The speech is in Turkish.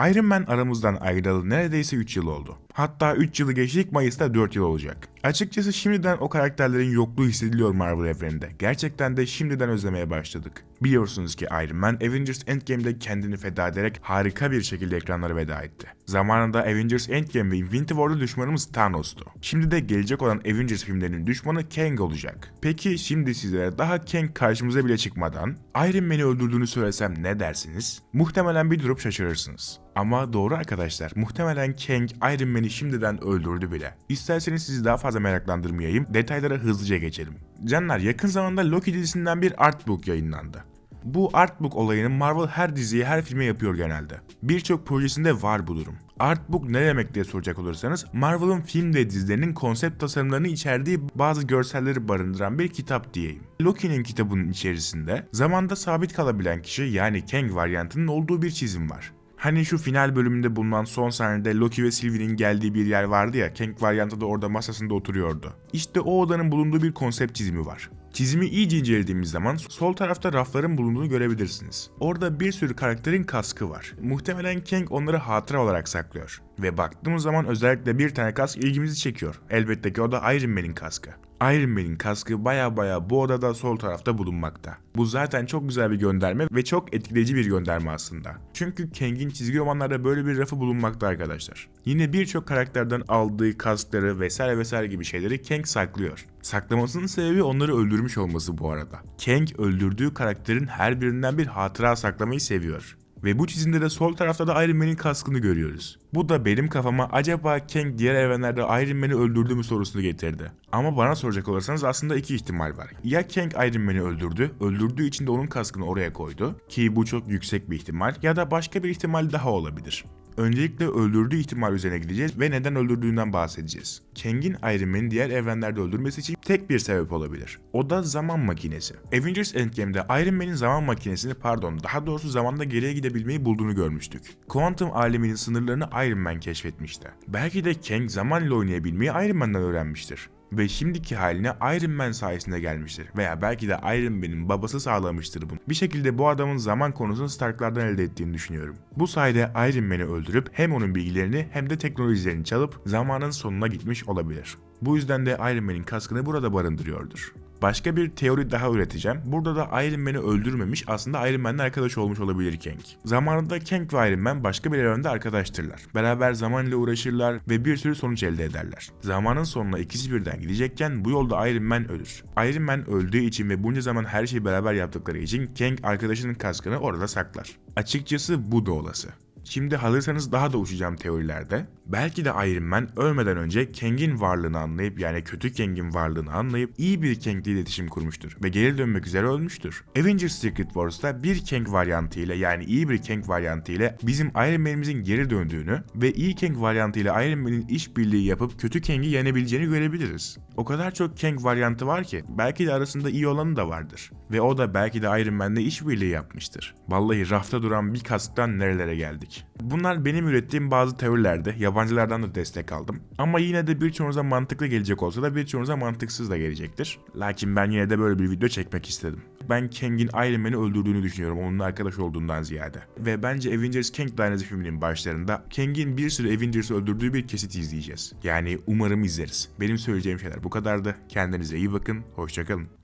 Iron Man aramızdan ayrılalı neredeyse 3 yıl oldu. Hatta 3 yılı geçtik Mayıs'ta 4 yıl olacak. Açıkçası şimdiden o karakterlerin yokluğu hissediliyor Marvel evreninde. Gerçekten de şimdiden özlemeye başladık. Biliyorsunuz ki Iron Man Avengers Endgame'de kendini feda ederek harika bir şekilde ekranlara veda etti. Zamanında Avengers Endgame ve Infinity War'da düşmanımız Thanos'tu. Şimdi de gelecek olan Avengers filmlerinin düşmanı Kang olacak. Peki şimdi sizlere daha Kang karşımıza bile çıkmadan Iron Man'i öldürdüğünü söylesem ne dersiniz? Muhtemelen bir durup şaşırırsınız. Ama doğru arkadaşlar, muhtemelen Kang Iron Man'i şimdiden öldürdü bile. İsterseniz sizi daha fazla meraklandırmayayım, detaylara hızlıca geçelim. Canlar yakın zamanda Loki dizisinden bir artbook yayınlandı. Bu artbook olayını Marvel her diziye her filme yapıyor genelde. Birçok projesinde var bu durum. Artbook ne demek diye soracak olursanız Marvel'ın film ve dizilerinin konsept tasarımlarını içerdiği bazı görselleri barındıran bir kitap diyeyim. Loki'nin kitabının içerisinde zamanda sabit kalabilen kişi yani Kang varyantının olduğu bir çizim var. Hani şu final bölümünde bulunan son sahnede Loki ve Sylvie'nin geldiği bir yer vardı ya, Kang varyantı da orada masasında oturuyordu. İşte o odanın bulunduğu bir konsept çizimi var. Çizimi iyice incelediğimiz zaman sol tarafta rafların bulunduğunu görebilirsiniz. Orada bir sürü karakterin kaskı var. Muhtemelen Kang onları hatıra olarak saklıyor. Ve baktığımız zaman özellikle bir tane kask ilgimizi çekiyor. Elbette ki o da Iron Man'in kaskı. Iron Man'in kaskı baya baya bu odada sol tarafta bulunmakta. Bu zaten çok güzel bir gönderme ve çok etkileyici bir gönderme aslında. Çünkü Kang'in çizgi romanlarda böyle bir rafı bulunmakta arkadaşlar. Yine birçok karakterden aldığı kaskları vesaire vesaire gibi şeyleri Kang saklıyor. Saklamasının sebebi onları öldürmüş olması bu arada. Kang öldürdüğü karakterin her birinden bir hatıra saklamayı seviyor. Ve bu çizimde de sol tarafta da Iron Man'in kaskını görüyoruz. Bu da benim kafama acaba Kang diğer evrenlerde Iron Man'i öldürdü mü sorusunu getirdi. Ama bana soracak olursanız aslında iki ihtimal var. Ya Kang Iron Man'i öldürdü, öldürdüğü için de onun kaskını oraya koydu ki bu çok yüksek bir ihtimal ya da başka bir ihtimal daha olabilir. Öncelikle öldürdüğü ihtimal üzerine gideceğiz ve neden öldürdüğünden bahsedeceğiz. Kang'in Iron Man'i diğer evrenlerde öldürmesi için tek bir sebep olabilir. O da zaman makinesi. Avengers Endgame'de Iron Man'in zaman makinesini pardon daha doğrusu zamanda geriye gidebilmeyi bulduğunu görmüştük. Kuantum aleminin sınırlarını Iron Man keşfetmişti. Belki de Kang zamanla oynayabilmeyi Iron Man'den öğrenmiştir ve şimdiki haline Iron Man sayesinde gelmiştir. Veya belki de Iron Man'in babası sağlamıştır bunu. Bir şekilde bu adamın zaman konusunu Stark'lardan elde ettiğini düşünüyorum. Bu sayede Iron Man'i öldürüp hem onun bilgilerini hem de teknolojilerini çalıp zamanın sonuna gitmiş olabilir. Bu yüzden de Iron Man'in kaskını burada barındırıyordur. Başka bir teori daha üreteceğim. Burada da Iron Man'i öldürmemiş aslında Iron Man'le arkadaş olmuş olabilir Kang. Zamanında Kang ve Iron Man başka bir evrende arkadaştırlar. Beraber zaman ile uğraşırlar ve bir sürü sonuç elde ederler. Zamanın sonuna ikisi birden gidecekken bu yolda Iron Man ölür. Iron Man öldüğü için ve bunca zaman her şeyi beraber yaptıkları için Kang arkadaşının kaskını orada saklar. Açıkçası bu da olası. Şimdi hazırsanız daha da uçacağım teorilerde. Belki de Iron Man ölmeden önce Kang'in varlığını anlayıp yani kötü Kang'in varlığını anlayıp iyi bir Kang ile iletişim kurmuştur ve geri dönmek üzere ölmüştür. Avengers Secret Wars'ta bir Kang varyantı ile yani iyi bir Kang varyantı ile bizim Iron Man'imizin geri döndüğünü ve iyi Kang varyantı ile Iron Man'in işbirliği yapıp kötü Kang'i yenebileceğini görebiliriz. O kadar çok Kang varyantı var ki belki de arasında iyi olanı da vardır. Ve o da belki de Iron Man'le işbirliği yapmıştır. Vallahi rafta duran bir kasktan nerelere geldik. Bunlar benim ürettiğim bazı teorilerde yabancılardan da destek aldım. Ama yine de birçoğunuza mantıklı gelecek olsa da birçoğunuza mantıksız da gelecektir. Lakin ben yine de böyle bir video çekmek istedim. Ben Kang'in Iron Man'i öldürdüğünü düşünüyorum onunla arkadaş olduğundan ziyade. Ve bence Avengers Kang Dynasty filminin başlarında Kang'in bir sürü Avengers'ı öldürdüğü bir kesit izleyeceğiz. Yani umarım izleriz. Benim söyleyeceğim şeyler bu kadardı. Kendinize iyi bakın, hoşçakalın.